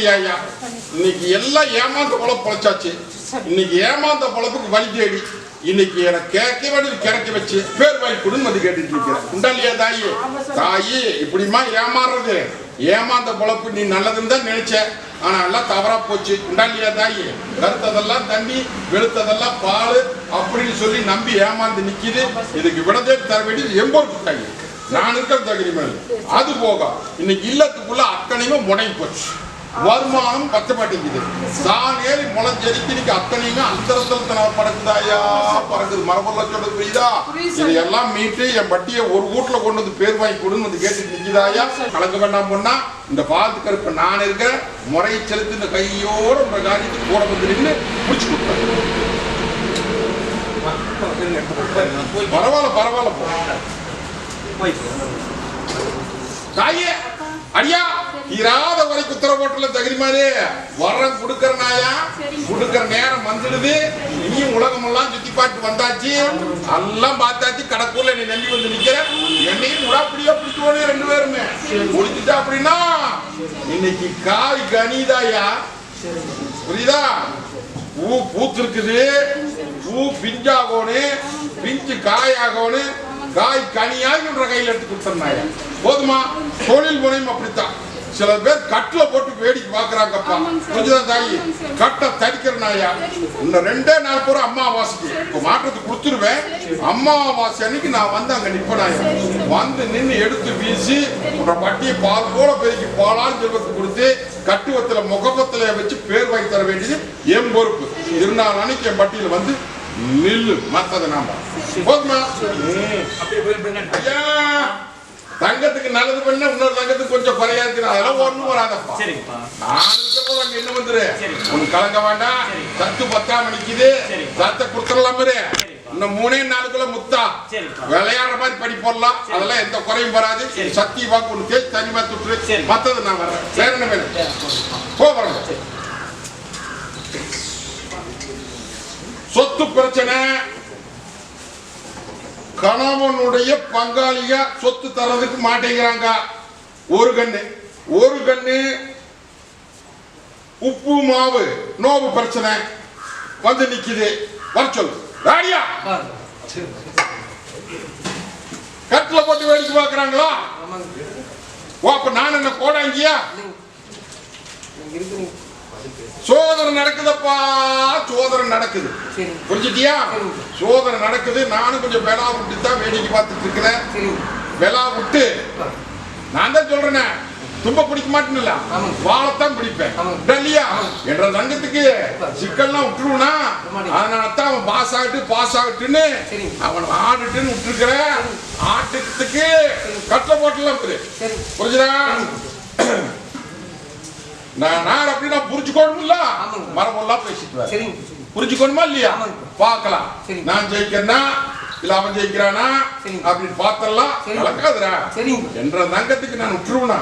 சிரிச்சு ஐயா. இன்னைக்கு எல்லாம் ஏமாந்த பொழப்பு பொழைச்சாச்சு. இன்னைக்கு ஏமாந்த பொழப்புக்கு வழி தேடி இன்னைக்கு எனக்கு கேட்க வேண்டியது கிடைக்க வச்சு பேர் வாங்கி கொடுன்னு வந்து கேட்டுட்டு இருக்கிறேன். உண்டா இல்லையா தாயி? தாயி இப்படிமா ஏமாறுறது? ஏமாந்த பொழப்பு நீ நல்லதுன்னு தான் நினைச்ச. ஆனா எல்லாம் தவறா போச்சு. உண்டா இல்லையா தாயி? கருத்ததெல்லாம் தண்ணி வெளுத்ததெல்லாம் பால் அப்படின்னு சொல்லி நம்பி ஏமாந்து நிக்குது. இதுக்கு விடதே தர வேண்டியது எம்போருக்கு தாயி நான் இருக்கிற தகுதி மேல அது போக இன்னைக்கு இல்லத்துக்குள்ள அத்தனையுமே முடங்கி போச்சு. வருமானம் பத்த மாட்டேங்குது தான் ஏறி முளைஞ்செரிக்கு இன்னைக்கு அத்தனையுமே அந்தரத்துல பறக்குதாயா பறக்குது. மரபுள்ள சொல்றது புரியுதா? இதையெல்லாம் மீட்டு என் பட்டியை ஒரு வீட்டுல கொண்டு வந்து பேர் வாங்கி கொடுன்னு வந்து கேட்டு நிற்கிதாயா கலக்க வேண்டாம் பொண்ணா இந்த பாத்து கருப்பை நான் இருக்கிற முறையை செலுத்தி இந்த கையோட உங்க காரியத்துக்கு கூட வந்து நின்று பிடிச்சு கொடுத்தேன் பரவாயில்ல பரவாயில்ல போ. தாயே அடியா இராத வரைக்கும் உத்தரவு போட்டுல தகுதி மாதிரி வரம் கொடுக்கற நாயா? கொடுக்கற நேரம் வந்துடுது. நீயும் உலகம் எல்லாம் சுத்தி பார்த்து வந்தாச்சு. எல்லாம் பார்த்தாச்சு. கடற்கூர்ல நீ நம்பி வந்து நிக்கிற என்னையும் உடாப்படியா பிடிச்சுவோனே ரெண்டு பேருமே. முடிச்சுட்டா அப்படின்னா இன்னைக்கு காய் கனிதாயா? புரியுதா? பூ பூத்திருக்குது. பூ பிஞ்சாகணும் பிஞ்சு காயாகணும் காய் கனியாகின்ற கையில் எடுத்து கொடுத்துருந்தாங்க போதுமா? தொழில் முனையும் அப்படித்தான். சில பேர் கட்டில போட்டு வேடிக்கை பாக்குறாங்கப்பா ஆமாங்க சார். புரிஞ்சுதா தாயி. கட்டை தரிக்கிற நாயா? இன்னும் ரெண்டே நாள் பூரா அம்மாவாசைக்கு. இப்போ மாற்றத்துக்கு கொடுத்துருவேன். அம்மாவாசை அன்னைக்கு நான் வந்து அங்க நிப்பனாயா வந்து நின்று எடுத்து வீசி உன்ற பட்டியை பால் போல பெருக்கி பாலால் செல்வத்துக்கு கொடுத்து கட்டுவத்துல முகப்பத்துல வச்சு பேர் வாங்கி தர வேண்டியது என் பொறுப்பு. திருநாள் அன்னைக்கு என் பட்டியல வந்து நில்லு மத்ததை நாம. போதுமா? தங்கத்துக்கு நல்லது பண்ண இன்னொரு தங்கத்துக்கு கொஞ்சம் குறையா இருக்கு அதெல்லாம் ஒண்ணும் வராதப்பா. நான் என்ன வந்துரு. உனக்கு கலங்க வேண்டாம். சத்து பத்தாம சரி. சத்தை கொடுத்துடலாம். இன்னும் மூணே நாளுக்குள்ள முத்தா. விளையாடுற மாதிரி படி போடலாம். அதெல்லாம் எந்த குறையும் வராது. சக்தி வாக்கு ஒன்று தனிமா சரி. மத்தது நான் வர்றேன். வேற என்ன வேணும்? போகிறோம் சொத்து பிரச்சனை. கணவனுடைய பங்காளிக சொத்து தரதுக்கு மாட்டேங்கிறாங்க. ஒரு கண்ணு ஒரு கண்ணு. உப்பு மாவு நோவு பிரச்சனை. வந்து நிக்குது. வர சொல்லு. ராடியா கட்டில போட்டு வேடிக்கை பார்க்கறாங்களா? ஓ அப்ப நான் என்ன கோடாங்கியா? சோதனை நடக்குதப்பா சோதனை நடக்குது. புரிஞ்சுட்டியா. சோதனை நடக்குது. நானும் கொஞ்சம் வெலா விட்டு தான் வேடிக்கை பார்த்துட்டு இருக்கிறேன். வெலா விட்டு நான் தான் சொல்றேனே. தும்ப பிடிக்க மாட்டேன்ல. வாழைத்தான் பிடிப்பேன். டல்லியா? என்ற தங்கத்துக்கு சிக்கல்லாம் விட்டுருவனா. அதனால தான் அவன் பாஸ் ஆகட்டு பாஸ் ஆகட்டுன்னு. அவன் ஆடுட்டுன்னு விட்டுருக்கிறேன். ஆட்டுக்கு கட்டளை போட்டலாம் இரு. சரி. புரிஞ்சுதா? நான் நான் அப்படி நான் புரிஞ்சுக்கணும்ல. மரமெல்லாம் பேசிட்டு சரிங்க சரி புரிஞ்சுக்கணுமா இல்லையா. பார்க்கலாம். நான் ஜெயிக்கிறேனா இல்ல அவன் ஜெயிக்கிறானா. அப்படின்னு பார்த்தலாம் சரி. என்ற தங்கத்துக்கு நான் விட்டுருவனா.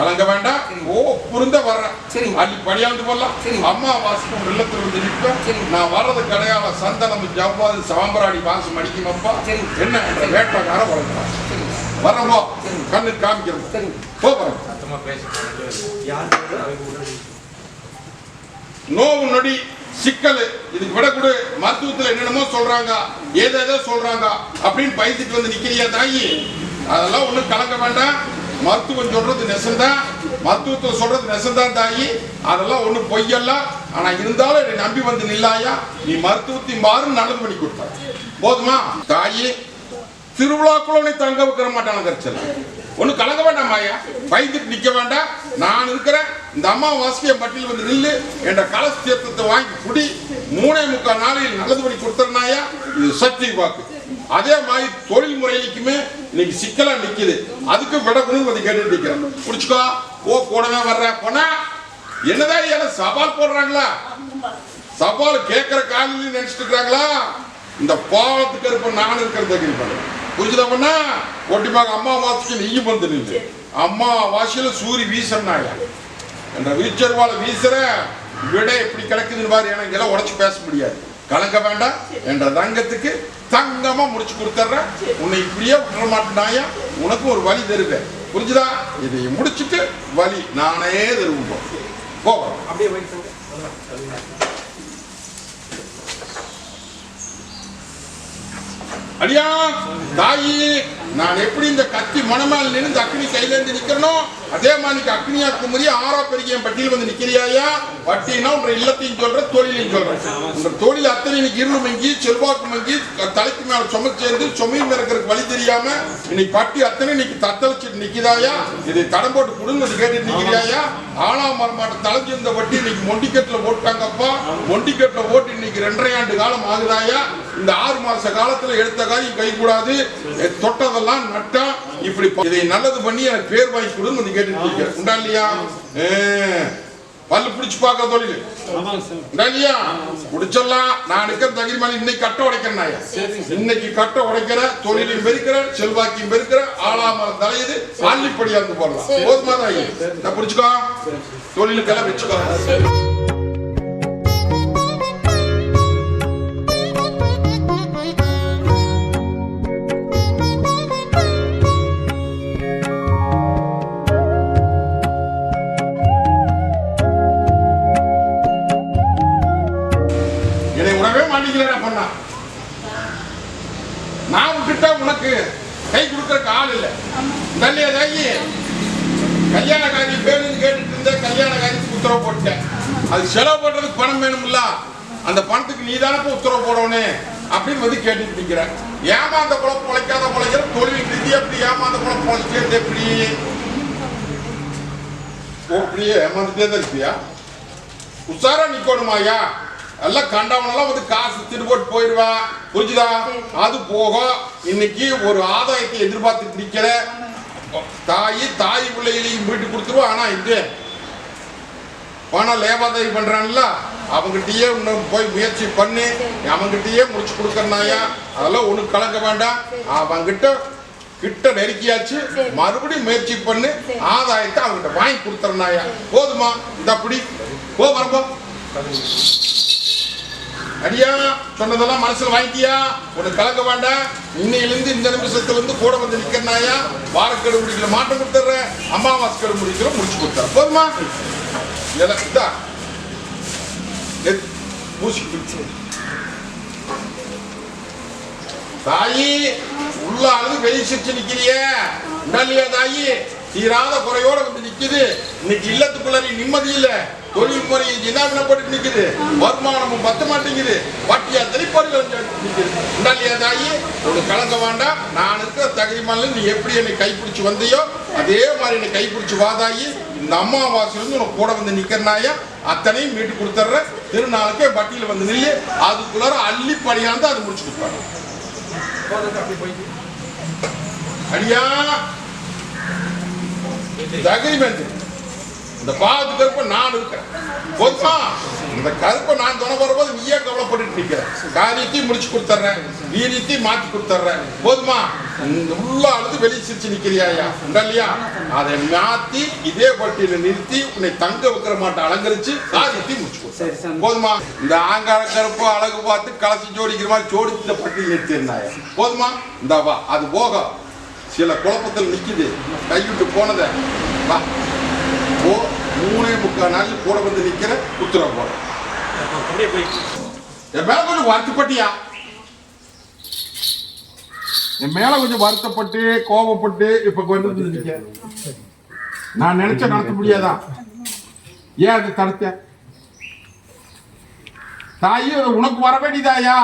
கலங்க வேண்டாம். ஓ புரிந்த வர்றேன் சரி. அள்ளி படியாந்து போடலாம் சரி. அம்மா வாசகம் ஒரு இல்லத்துல வந்து நிற்பேன். நான் வர்றது கடையால சந்தனம் ஜவ்வாது சாம்பராடி வாசம் அடிக்குமப்பா சரி. என்ன என்ற வேட்டக்கார வளர்க்கிறான் சரி வரவோ சரி. கண்ணு காமிக்கிறோம் நோவு நொடி சிக்கல். இதுக்கு விட கொடு மருத்துவத்துல என்னென்னமோ சொல்றாங்க. ஏதேதோ சொல்றாங்க. அப்படின்னு பயந்துட்டு வந்து நிக்கிறியா தாயி? அதெல்லாம் ஒண்ணும் கலங்க வேண்டாம். மருத்துவம் சொல்றது நெசந்தான். மருத்துவத்துல சொல்றது நெசந்தான் தாயி. அதெல்லாம் ஒண்ணு பொய்யல்ல. ஆனா இருந்தாலும் என்னை நம்பி வந்து நில்லாயா? நீ மருத்துவத்தின் மாறு நல்லது பண்ணி கொடுத்தா. போதுமா? தாயி திருவிழாக்குள்ள தங்க வைக்கிற மாட்டான கரைச்சல் ஒண்ணு கலங்க வேண்டாம் ஐயா பயந்துட்டு நிக்க வேண்டாம். நான் இருக்கிறேன் இந்த அம்மா வாசிய பட்டியல் வந்து நில்லு. என்ற கலச தீர்த்தத்தை வாங்கி குடி. மூணே முக்கால் நாளையில் நல்லது பண்ணி கொடுத்துறனாயா இது சக்தி வாக்கு. அதே மாதிரி தொழில் முறைக்குமே இன்னைக்கு சிக்கலா நிக்குது. அதுக்கு விடக்கணும் வந்து கேட்டு நிக்கிறேன் புடிச்சுக்கோ. ஓ கூடவே வர்ற. போனா என்னதான் ஏன்னா சவால் போடுறாங்களா? சவால் கேட்கிற காலையில் நினைச்சிட்டு இருக்காங்களா இந்த பாவத்துக்கு இருப்ப நான் இருக்கிற பண்ணுறேன் புரிஞ்சுதாமண்ணா? ஒட்டிப்பாங்க அம்மா வாசிக்கு நீயும் வந்து நின்று அம்மா வாசியில சூரி வீசனாயா என்ற வீச்சர்வால வீசுற விட எப்படி கிடக்குதுன்னு பாரு எனக்கு எல்லாம் உடச்சு பேச முடியாது. கலங்க வேண்டாம். என்ற தங்கத்துக்கு தங்கமா முடிச்சு கொடுத்துட்றேன். உன்னை இப்படியே விட்டுற மாட்டேனாயா? உனக்கு ஒரு வழி தருவேன். புரிஞ்சுதா? இதை முடிச்சுட்டு வழி நானே தருவோம். போவோம் அப்படியே அடியா தாயி நான் எப்படி இந்த கத்தி மனமால் நின்று இந்த அக்னி கையிலேருந்து நிக்கிறனோ அதே மாதிரி அக்னியா குமரி ஆறா பெருகிய பட்டியல் வந்து நிக்கிறியாயா வட்டினா உன்ற இல்லத்தையும் சொல்ற தொழிலையும் சொல்றேன். உங்க தொழில் அத்தனை இன்னைக்கு இருள் மங்கி செல்வாக்கு மங்கி தலைக்கு மேல சும சேர்ந்து சுமையும் இருக்கிறதுக்கு வழி தெரியாம இன்னைக்கு பட்டி அத்தனை இன்னைக்கு தத்தளிச்சுட்டு நிக்குதாயா இதை தடம் போட்டு கொடுங்க கேட்டுட்டு நிக்கிறியாயா ஆனா மரமாட்ட தலைஞ்சிருந்த வட்டி இன்னைக்கு மொண்டிக்கட்டுல ஓட்டாங்கப்பா மொண்டிக்கட்டுல ஓட்டு இன்னைக்கு ரெண்டரை ஆண்டு காலம் ஆகுதாயா இந்த ஆறு மாச காலத்துல எடுத்த காரியம் கை கூடாது. தொட்டதெல்லாம் நட்டா இப்படி இதை நல்லது பண்ணி எனக்கு பேர் வாங்கி கொடுன்னு வந்து இருக்கேன் உண்டா இல்லையா? பல்லு பிடிச்சு பார்க்க தொழில். இல்லையா? பிடிச்சிடலாம் நான் இருக்கிற தகுதி மாதிரி இன்னைக்கு கட்ட உடைக்கிறேன் நாயா இன்னைக்கு கட்ட உடைக்கிற தொழிலையும் பெருக்கிற செல்வாக்கையும் பெருக்கிற ஆளாமரம் தலையுது அள்ளிப்படியா இருந்து போடலாம். போதுமா தாயி? நான் பிடிச்சுக்கோ. தொழிலுக்கெல்லாம் வச்சுக்கோ. உனக்கு கை கொடுக்கறக்கு ஆள் இல்லை. நல்லையா கல்யாண கல்யாணக்காரி பேருன்னு கேட்டுட்டு இருந்த காரியத்துக்கு உத்தரவு போட்டேன் அது செலவு பண்றதுக்கு பணம் வேணும்ல. அந்த பணத்துக்கு நீ தானே உத்தரவு போடணும் அப்படின்னு வந்து கேட்டுட்டு நிக்கிறேன் ஏமாந்த குழப்பம் பொழைக்காத பொழைக்கிற தொழில் நிதி எப்படி ஏமாந்த குழப்பம் பொழைக்கிறது எப்படி? ஓ, அப்படியே ஏமாந்துட்டே தான் இருப்பியா உஷாரா நிக்கணுமாயா எல்லாம் கண்டவனெல்லாம் வந்து காசு திட்டு போட்டு போயிடுவா. புரிஞ்சுதா? அது போக இன்னைக்கு ஒரு ஆதாயத்தை எதிர்பார்த்து நிக்கிற தாய் தாய் பிள்ளைகளையும் வீட்டு கொடுத்துருவா. ஆனா இது பணம் லேபாதாரி பண்றான்ல அவங்ககிட்டயே இன்னும் போய் முயற்சி பண்ணி. அவங்ககிட்டயே முடிச்சு கொடுக்கறனாயா? அதெல்லாம் ஒண்ணு கலங்க வேண்டாம். அவங்கிட்ட கிட்ட நெருக்கியாச்சு. மறுபடியும் முயற்சி பண்ணு. ஆதாயத்தை அவங்ககிட்ட வாங்கி கொடுத்துறனாயா? போதுமா? இந்த அப்படி போ வரப்போ அடியா சொன்னதெல்லாம் மனசுல வாங்கிட்டியா? உனக்கு கலக்க வேண்டாம். இன்னையிலிருந்து இந்த நிமிஷத்துல இருந்து கூட வந்து நிக்கிறனாயா வார முடிக்கல மாட்டம் கொடுத்துட்றேன் அமாவாசை கெடு முடிக்கல முடிச்சு கொடுத்துறேன் போதுமா? எனக்கு எத்- பூசி பிடிச்சு. தாயி உள்ள அழுது வெளி சிரிச்சு நிக்கிறிய. இல்லையா தாயி? தீராத குறையோட வந்து நிக்குது. இன்னைக்கு இல்லத்துக்குள்ள நீ நிம்மதி இல்லை. தொழில் முறை ஜினாவினப்பட்டு நிற்குது வருமானமும் பத்த மாட்டேங்குது. வட்டியா திரைப்பாடு நிற்குது இல்லையா தாயி ஒரு கலங்க வேண்டாம். நான் இருக்கிற தகுதிமான நீ எப்படி என்னை கைப்பிடிச்சு வந்தியோ அதே மாதிரி என்னை கைப்பிடிச்சு வாதாயி இந்த அம்மாவாசையிலிருந்து உனக்கு கூட வந்து நிற்கிறனாயா அத்தனையும் மீட்டு கொடுத்துட்றேன். திருநாளுக்கே வட்டியில் வந்து நில்லு. அதுக்குள்ளார அள்ளி பணியாந்து அது முடிச்சு கொடுப்பாங்க அடியா. தகுதி போயிட்டு அடியா தகிரிமெண்ட் இந்த பாவத்து கருப்பை நான் இருக்கேன் போதுமா? இந்த கருப்பை நான் துணை வரும்போது நீயே கவலைப்பட்டு நிக்கிற. காரியத்தையும் முடிச்சு கொடுத்துட்றேன். வீரியத்தையும் மாத்தி கொடுத்துட்றேன். போதுமா? உள்ள அழுது வெளியே சிரிச்சு நிக்கிறியாயா இல்லையா? அதை மாத்தி இதே பட்டியல நிறுத்தி உன்னை தங்க வைக்கிற மாட்டை அலங்கரிச்சு காரியத்தையும் முடிச்சு கொடுத்தேன். போதுமா? இந்த ஆங்கார கருப்பு அழகு பார்த்து கலசி ஜோடிக்கிற மாதிரி ஜோடிச்சு இந்த பட்டியல் நிறுத்திருந்தாயா போதுமா? இந்த வா அது போக சில குழப்பத்தில் நிக்குது. கைவிட்டு போனத வா. ஓ மூணே முக்கால் நாள் கூட வந்து நிக்கிற உத்தரவு போட என் மேல கொஞ்சம் வருத்தப்பட்டியா? என் மேல கொஞ்சம் வருத்தப்பட்டு கோபப்பட்டு இப்ப கொண்டு வந்து நிக்க நான் நினைச்ச நடத்த முடியாதா? ஏன் அதை தடுத்த? தாயி உனக்கு வர வேண்டியதாயா?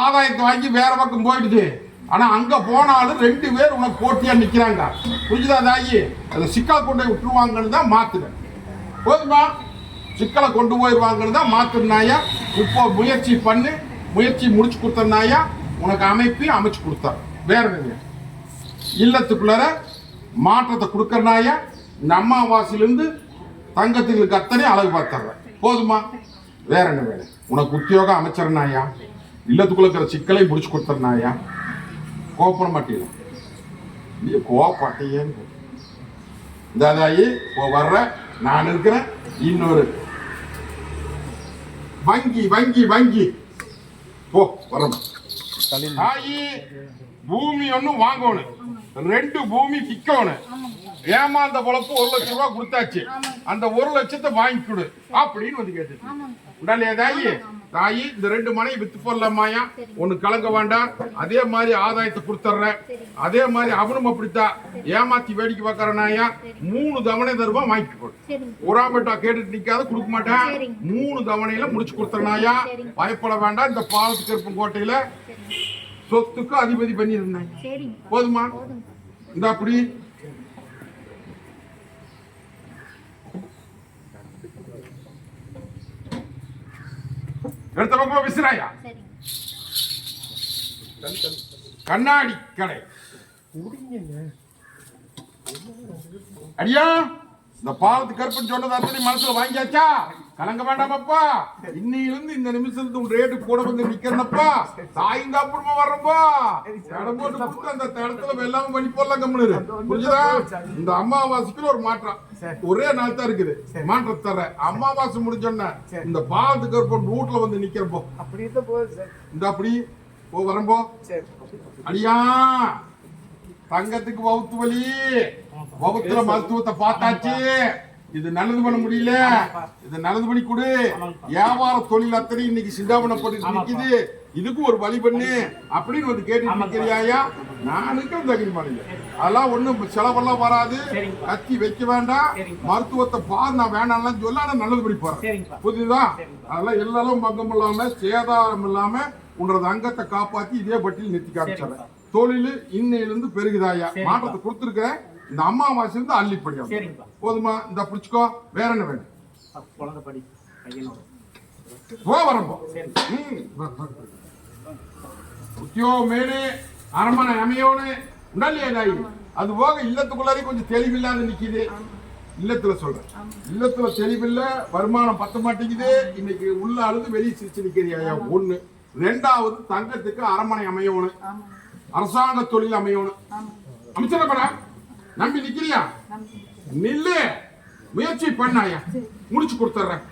ஆதாயத்தை வாங்கி வேற பக்கம் போயிடுது. ஆனா அங்க போனாலும் ரெண்டு பேர் உனக்கு போட்டியா நிக்கிறாங்க. புரிஞ்சுதா தாயி? அதை சிக்கலை கொண்டு போய் விட்டுருவாங்கன்னு தான் மாத்துறேன் போதுமா? சிக்கலை கொண்டு போயிடுவாங்கன்னு தான் மாத்துனாயா இப்போ முயற்சி பண்ணு. முயற்சி முடிச்சு கொடுத்தனாயா உனக்கு அமைப்பையும் அமைச்சு கொடுத்தார் வேற இல்லத்துக்குள்ளார மாற்றத்தை கொடுக்கறனாயா இந்த அம்மாவாசையிலிருந்து தங்கத்துக்கு அத்தனை அழகு பார்த்துறேன். போதுமா? வேற என்ன வேணும்? உனக்கு உத்தியோகம் அமைச்சர்னாயா இல்லத்துக்குள்ள இருக்கிற சிக்கலை முடிச்சு கொடுத்துறனாயா கோப்பட மாட்டீங்க. நீ கோப்பாட்டையேன்னு இந்த தாயி இப்போ வர்ற நான் இருக்கிறேன் இன்னொரு. வங்கி வங்கி வங்கி. போ வரணும் தாயி பூமி ஒண்ணு வாங்கணும். ரெண்டு பூமி விற்கணும் ஏமாந்த பொழப்பு ஒரு லட்சம் ரூபாய் கொடுத்தாச்சு. அந்த ஒரு லட்சத்தை வாங்கி கொடு. அப்படின்னு வந்து கேட்டுச்சு. உடனே தாயி தாயி இந்த ரெண்டு மனையை வித்து போடலாமாயா ஒண்ணு கலங்க வேண்டாம். அதே மாதிரி ஆதாயத்தை கொடுத்துட்றேன் அதே மாதிரி அவனும் அப்படித்தான். ஏமாத்தி வேடிக்கை பார்க்கறனாயா மூணு தவணை தருவா வாங்கி கொடு சரிங்க உராமட்டா கேட்டுட்டு நிக்காத கொடுக்க மாட்டேன். மூணு தவணையில முடிச்சு கொடுத்தனாயா சரிங்க. பயப்பட வேண்டாம். இந்த பாலத்து கருப்பன் கோட்டையில சொத்துக்கு அதிபதி பண்ணியிருந்தேன். சரிங்க போதுமா? இந்த அப்படி எடுத்த பக்கம் விசிறாயா? கண்ணாடி கடை. அடியா இந்த பாலத்து கருப்பன் சொன்னது அத்தனை மனசுல வாங்கியாச்சா? கலங்க வேண்டாமப்பா இன்னையிலிருந்து இந்த நிமிஷத்துக்கு உன் ரேட்டு கூட வந்து நிக்கிறனப்பா. சாய்ந்த அப்புறமா வர்றப்பா. இடம் போட்டு கொடுத்து அந்த இடத்துல எல்லாமே பண்ணி போடலாம் கம்முனு புரிஞ்சுதா? இந்த அமாவாசைக்கு ஒரு மாற்றம். ஒரே நாள் தான் இருக்குது. மாற்றம் தர அமாவாசை முடிஞ்சோன்ன இந்த பாலத்து கருப்பன் ரூட்ல வந்து நிக்கிறப்போ அப்படி இந்த அப்படி. போ வரம்போ அடியா. தங்கத்துக்கு வவுத்து வலி. வவுத்துல மருத்துவத்தை பார்த்தாச்சு. இது நல்லது பண்ண முடியல. இது நல்லது பண்ணி கொடு. வியாபார தொழில் அத்தனை இன்னைக்கு சிண்டாபனப்பட்டு நிக்குது. இதுக்கு ஒரு வழி பண்ணு அப்படின்னு வந்து கேட்டு நிக்கிறியாயா நானுக்கு தகுதி பண்ணல. அதெல்லாம் ஒண்ணும் செலவெல்லாம் வராது. கத்தி வைக்க வேண்டாம். மருத்துவத்தை பாரு நான் வேணாம்லாம் சொல்ல. ஆனா நல்லது பண்ணி போறேன். புரியுதா. அதெல்லாம் எல்லாரும் பங்கம் இல்லாம சேதாரம் இல்லாம உன்னோட அங்கத்தை காப்பாத்தி இதே பட்டியல் நிறுத்தி சரிங்கப்பா. தொழில் இன்னையிலிருந்து பெருகுதாயா. மாற்றத்தை கொடுத்துருக்கிறேன். இந்த அம்மாவாசை இருந்து அள்ளிப்படியா சரிங்கப்பா. போதுமா? இந்த பிடிச்சுக்கோ. வேற என்ன வேணும்? குழந்தை படி பையனோட போ வரம்போ சரி. உத்தியோகம் மேலே அரமனை அமையோன்னு உடல்லையா தாயி அது போக இல்லத்துக்குள்ளாரே கொஞ்சம் தெளிவில்லாத நிக்குது. இல்லத்துல சொல்றேன். இல்லத்துல தெளிவில்ல வருமானம் பத்த மாட்டேங்குது. இன்னைக்கு உள்ள அழுது வெளியே சிரிச்சு நிக்கிறியா? ஒண்ணு. ரெண்டாவது தங்கத்துக்கு அரமனை அமையணும் அரசாங்க தொழில் அமையணும் ஆமாங்க அமைச்சரப்படா நம்பி நிக்கிறியா? நில்லு. முயற்சி பண்ணாயா முடிச்சு கொடுத்துட்றேன்.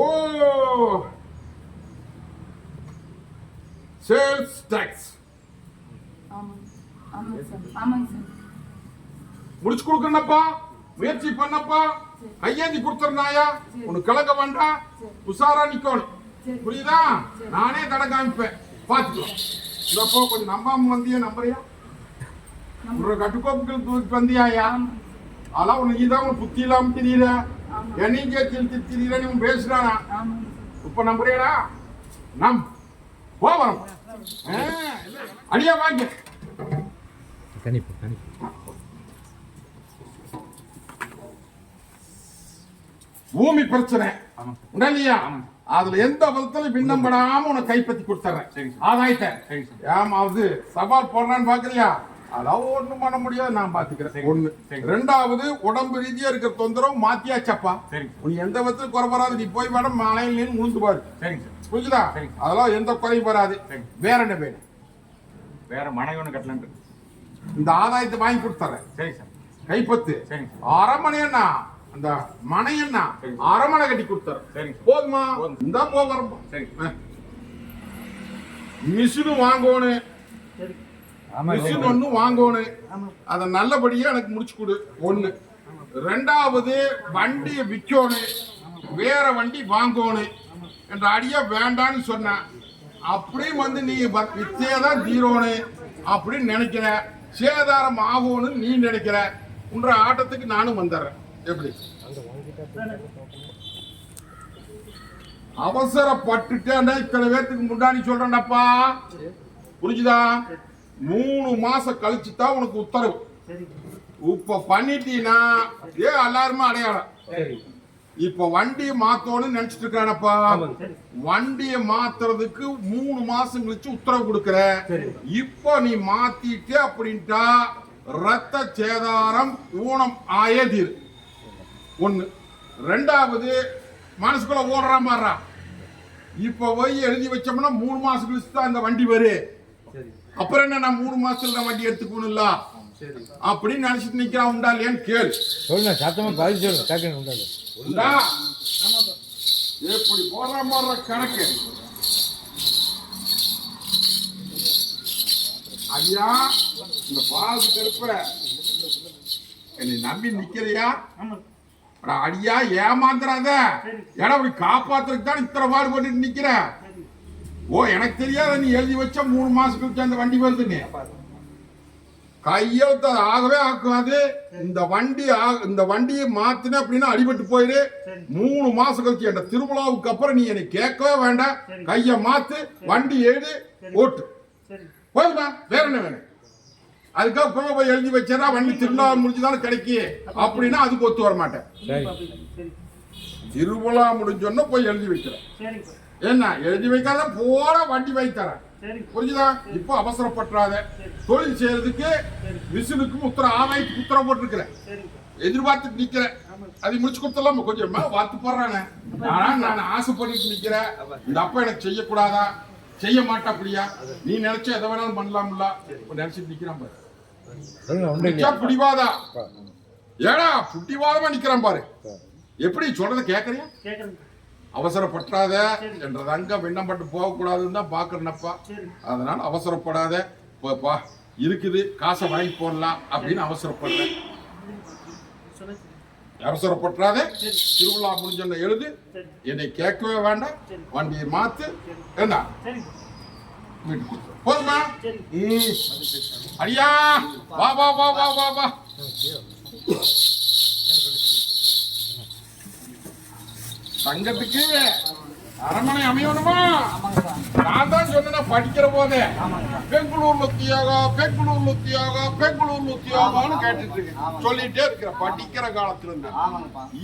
ஓ. Sales tax. முடிச்சு கொடுக்கணப்பா முயற்சி பண்ணப்பா. கையேந்தி கொடுத்துருந்தாயா உனக்கு கலக்க வேண்டாம். உஷாரா நிக்கணும். புரியுதா? நானே தடை காமிப்பேன். பாத்துக்கோ இதப்போ கொஞ்சம் நம்பாம வந்தியா நம்புறியா ஒரு கட்டுக்கோப்புகள் தூக்கி வந்தியாயா அதெல்லாம் உனக்கு இதான் உனக்கு புத்தி இல்லாம தெரியல என்னையும் சேர்த்து தெரியல நீ பேசுறானா? இப்ப நம்புறியாடா நம். போவரம் அடியா வாங்க. கணிப்பு கணிப்பு. பூமி பிரச்சனை. உடனே அதுல எந்த விதத்துல பின்னம் படாம உனக்கு கைப்பற்றி கொடுத்துறேன். ஆதாயத்தை. ஏமாவது சவால் போடுறான்னு பாக்குறியா அதெல்லாம் ஒண்ணும் பண்ண முடியாது நான் பாத்துக்கிறேன் ஒண்ணு. ரெண்டாவது உடம்பு ரீதியா இருக்கிற தொந்தரவு மாத்தியாச்சப்பா நீ எந்த விதத்துல குறை வராது. நீ போய் மேடம் மலையில முழுந்து பாரு. சரிங்க சார். புரியுதா அதெல்லாம் எந்த குறையும் வராது. வேற என்ன வேணும்? வேற மனை ஒன்று கட்டலான்ட்டு இந்த ஆதாயத்தை வாங்கி கொடுத்துறேன். சரி சார். கைப்பத்து. சரிங்க அரமனை என்ன அந்த மனை என்ன அரமனை கட்டி கொடுத்துறேன் சரிங்க சார். போதுமா. இந்த போகிறோம் சரி. மிஷினு வாங்கணும் மிஷின் ஒண்ணு வாங்கணும் அதை நல்லபடியா எனக்கு முடிச்சு கொடு. ஒண்ணு. ரெண்டாவது வண்டியை விற்கணும் வேற வண்டி வாங்கணும் என்ற அடியா வேண்டான்னு சொன்னேன் அப்படியும் வந்து நீ வ- வித்தேதான் தீரோணும் அப்படின்னு நினைக்கிற. சேதாரம் ஆகும்னு நீ நினைக்கிற. உன்ற ஆட்டத்துக்கு நானும் வந்துடுறேன். எப்படி? அவசரப்பட்டுட்டேன்டா இத்தனை பேர்த்துக்கு முன்னாடி சொல்றேன்டாப்பா புரிஞ்சுதா? மூணு மாசம் கழிச்சு தான் உனக்கு உத்தரவு. இப்ப பண்ணிட்டீனா ஏ எல்லாருமே அடையாளம். இப்ப வண்டியை மாத்தணும்னு நினைச்சிட்டு இருக்கானப்பா வண்டியை மாத்துறதுக்கு மூணு மாசம் கழிச்சு உத்தரவு கொடுக்கற. இப்போ நீ மாத்திட்டே அப்படின்ட்டா ரத்த சேதாரம் ஊனம் ஆயதீர். ஒண்ணு. ரெண்டாவது மனசுக்குள்ள ஓடுற மாதிரா இப்ப போய் எழுதி வச்சோம்னா மூணு மாசம் கழிச்சு தான் இந்த வண்டி வரும் சரி. அப்புறம் என்ன நான் மூணு மாசத்துல வண்டி எடுத்துக்கணும்ல சரி. அப்படின்னு நினைச்சிட்டு நிக்கிறான் உண்டா இல்லையான்னு கேளு. சொல்லுங்க சத்தமா பதில் சொல்லுங்க உண்டா எப்படி போடுற மாதிரி கணக்கு. ஐயா இந்த பால் கருப்ப என்னை நம்பி நிக்கிறியா? அடியா ஏமாந்துறாத. ஏன்னா அப்படி காப்பாத்துறதுக்கு தான் இத்தனை பாடு பண்ணிட்டு நிக்கிற? ஓ எனக்கு தெரியாத நீ எழுதி வச்ச மூணு மாசம் கழிச்சு அந்த வண்டி வருதுன்னு. கையெழுத்து ஆகவே ஆக்காது இந்த வண்டி இந்த வண்டியை மாத்தின அப்படின்னா அடிபட்டு போயிரு. மூணு மாசம் கழிச்சு என்ற திருவிழாவுக்கு அப்புறம் நீ என்னை கேட்கவே வேண்டாம். கைய மாத்து வண்டி ஏடு ஓட்டு. போதுமா? வேற என்ன வேணும்? அதுக்காக போய் போய் எழுதி வச்சா வண்டி திருவிழா முடிஞ்சுதானே கிடைக்கு. அப்படின்னா அதுக்கு ஒத்து வர மாட்டேன். திருவிழா முடிஞ்சோன்னா போய் எழுதி வைக்கிறேன். என்ன? எழுதி வைக்காத போற வண்டி வைத்தரேன் சரி. புரிஞ்சுதா? இப்போ அவசரப்பட்டுறாத. தொழில் செய்யறதுக்கு மிஷினுக்கும் உத்தரவு ஆதாயத்துக்கு உத்தரவு போட்டிருக்கிறேன். சரிப்பா எதிர்பார்த்துட்டு நிக்கிறேன். அதை முடிச்சு கொடுத்தலாம் கொஞ்சம் வாத்து போடுறானே. ஆனா நான் ஆசைப்பட்டுட்டு நிக்கிறேன். இந்த அப்பா எனக்கு செய்யக்கூடாதா? செய்ய மாட்டா அப்படியா? நீ நினைச்ச எதை வேணாலும் பண்ணலாம்ல. நினைச்சிட்டு நிக்கிறான் பாரு. நிச்சா பிடிவாதா? ஏடா புட்டிவாதமா நிக்கிறான் பாரு. எப்படி சொல்றத கேக்குறியா? கேட்குறேன் அவசரப்பட்டுறாத என்ற ரங்க விண்ணப்பட்டு போகக்கூடாதுன்னு தான் பாக்குறேனப்பா அதனால அவசரப்படாத. போப்பா இருக்குது காசை வாங்கி போடலாம் அப்படின்னு அவசரப்படுறேன் சொல்லுங்க. அவசரப்பட்டுறாத திருவிழா முடிஞ்ச எழுது. என்னை கேட்கவே வேண்டாம். வண்டியை மாத்து. என்ன? சரிப்பா வீட்டுக்கு போதுமா? அடியா வா வா வா வா வா வா. தங்கத்துக்கு அரண்மனை அமையணுமா? நான் தான் சொன்னேன் படிக்கிற போதே. பெங்களூர்ல உத்தியோகம் பெங்களூர்ல உத்தியோகம் பெங்களூர்ல உத்தியோகம்னு கேட்டுட்டு இருக்கேன் சொல்லிட்டே இருக்கிற படிக்கிற காலத்துல இருந்து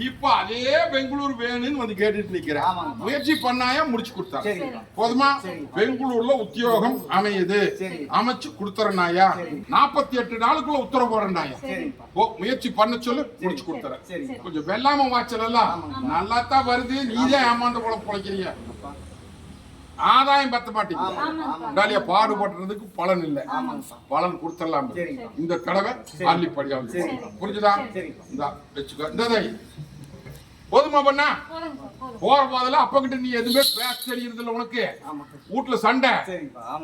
இப்ப அதே பெங்களூர் வேணும்னு வந்து கேட்டுட்டு நிக்கிறேன். முயற்சி பண்ணாயா முடிச்சு கொடுத்தாங்க. போதுமா. பெங்களூர்ல உத்தியோகம் அமையுது. அமைச்சு கொடுத்துறனாயா நாற்பத்தி எட்டு நாளுக்குள்ள உத்தரவு சரிங்கப்பா. ஓ முயற்சி பண்ண சொல்லு முடிச்சு கொடுத்துறேன். கொஞ்சம் வெள்ளாம வாய்ச்சல் எல்லாம் நல்லா தான் வருது. நீதான் ஏமாந்த போல பிழைக்கிறீங்க. ஆதாயம் பத்த மாட்டீங்க ஆமாங்க. டாலியா பாடுபடுறதுக்கு பலன் இல்லை பலன் கொடுத்துடலாம். இந்த தடவை அள்ளிப்படியாவது சரிங்க. புரிஞ்சுதா. இந்தா வச்சுக்கோ இந்த. போதுமா பண்ணா? போற போதெல்லாம் அப்ப கிட்ட நீ எதுவுமே பேச தெரியறது இல்ல உனக்கு வீட்டுல சண்டை.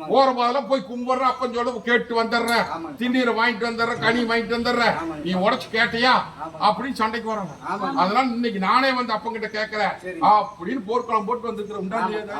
போற போதெல்லாம் போய் கும்பிடுற அப்பன் சொல்ல கேட்டு வந்துடுறேன் ஆமாங்க. திண்ணீரை வாங்கிட்டு வந்துடுறேன் கனி வாங்கிட்டு வந்துடுறேன் ஆமாங்க. நீ உடைச்சு கேட்டியா. அப்படின்னு சண்டைக்கு வராங்க. அதனால இன்னைக்கு நானே வந்து அப்பன் கிட்ட கேட்கறேன் சரி. அப்படின்னு போர்க்களம் போட்டு வந்துருக்கிறேன் உண்டா இல்லையா